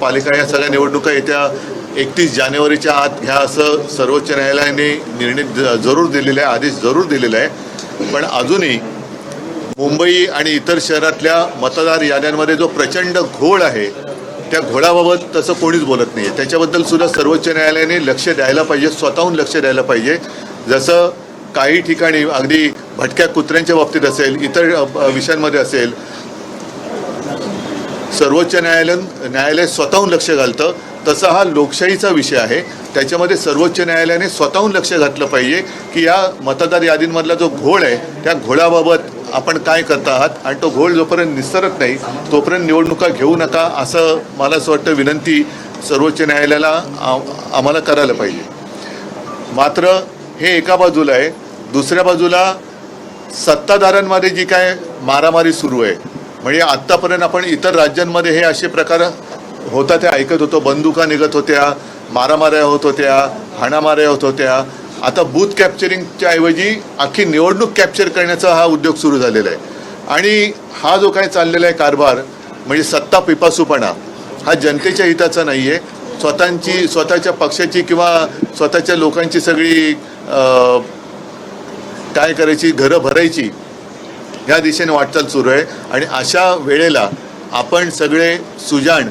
पालिका या सगळ्या निवडणुका येत्या एकतीस जानेवारीच्या आत घ्या असं सर्वोच्च न्यायालयाने निर्णय जरूर दिलेला आहे आदेश जरूर दिलेला आहे. पण अजूनही मुंबई आणि इतर शहरातल्या मतदार याद्यांमध्ये जो प्रचंड घोळ आहे त्या घोळाबाबत तसं कोणीच बोलत नाही आहे त्याच्याबद्दल सुद्धा सर्वोच्च न्यायालयाने लक्ष द्यायला पाहिजे स्वतःहून लक्ष द्यायला पाहिजे. जसं काही ठिकाणी अगदी भटक्या कुत्र्यांच्या बाबतीत असेल इतर विषयांमध्ये असेल सर्वोच्च न्यायालय न्यायालय स्वतःहून लक्ष घालतं. तसा हा लोकशाहीचा विषय आहे. त्याच्यामध्ये सर्वोच्च न्यायालयाने स्वतःहून लक्ष घातलं पाहिजे की या मतदार यादींमधला जो घोळ आहे त्या घोळाबाबत आपण काय करत आहात? आणि तो घोळ जोपर्यंत निसरत नाही तोपर्यंत निवडणुका घेऊ नका असं मला असं वाटतं विनंती सर्वोच्च न्यायालयाला आम्हाला करायला पाहिजे. मात्र हे एका बाजूला आहे. दुसऱ्या बाजूला सत्ताधाऱ्यांमध्ये जी काय मारामारी सुरू आहे म्हणजे आत्तापर्यंत आपण इतर राज्यांमध्ये हे असे प्रकार होता ते ऐकत होतो. बंदुका निघत होत्या मारामाऱ्या होत होत्या हाणामाऱ्या होत होत्या. आता बूथ कॅप्चरिंगच्या ऐवजी अख्खी निवडणूक कॅप्चर करण्याचा हा उद्योग सुरू झालेला आहे. आणि हा जो काय चाललेला आहे कारभार म्हणजे सत्ता पिपासूपणा हा जनतेच्या हिताचा नाही आहे स्वतःची स्वतःच्या पक्षाची किंवा स्वतःच्या लोकांची सगळी काय करायची घरं भरायची ह्या दिशेने वाटचाल सुरू आहे. आणि अशा वेळेला आपण सगळे सुजाण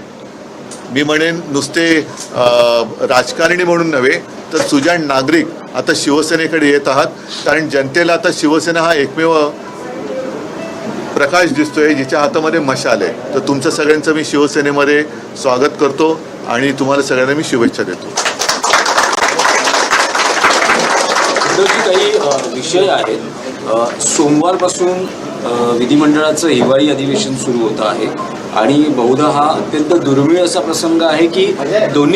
मी म्हणेन नुसते राजकारणी म्हणून नव्हे तर सुजाण नागरिक आता शिवसेनेकडे येत आहात. कारण जनतेला आता शिवसेना हा एकमेव प्रकाश दिसतोय जिच्या हातामध्ये मशाल आहे. तर तुमचं सगळ्यांचं मी शिवसेनेमध्ये स्वागत करतो आणि तुम्हाला सगळ्यांना मी शुभेच्छा देतो. काही विषय आहेत सोमवारपासून विधिमंडळाचं हिवाळी अधिवेशन सुरू होतं आहे. आणि बहुधा हा अत्यंत दुर्मिळ असा प्रसंग आहे की दोन्ही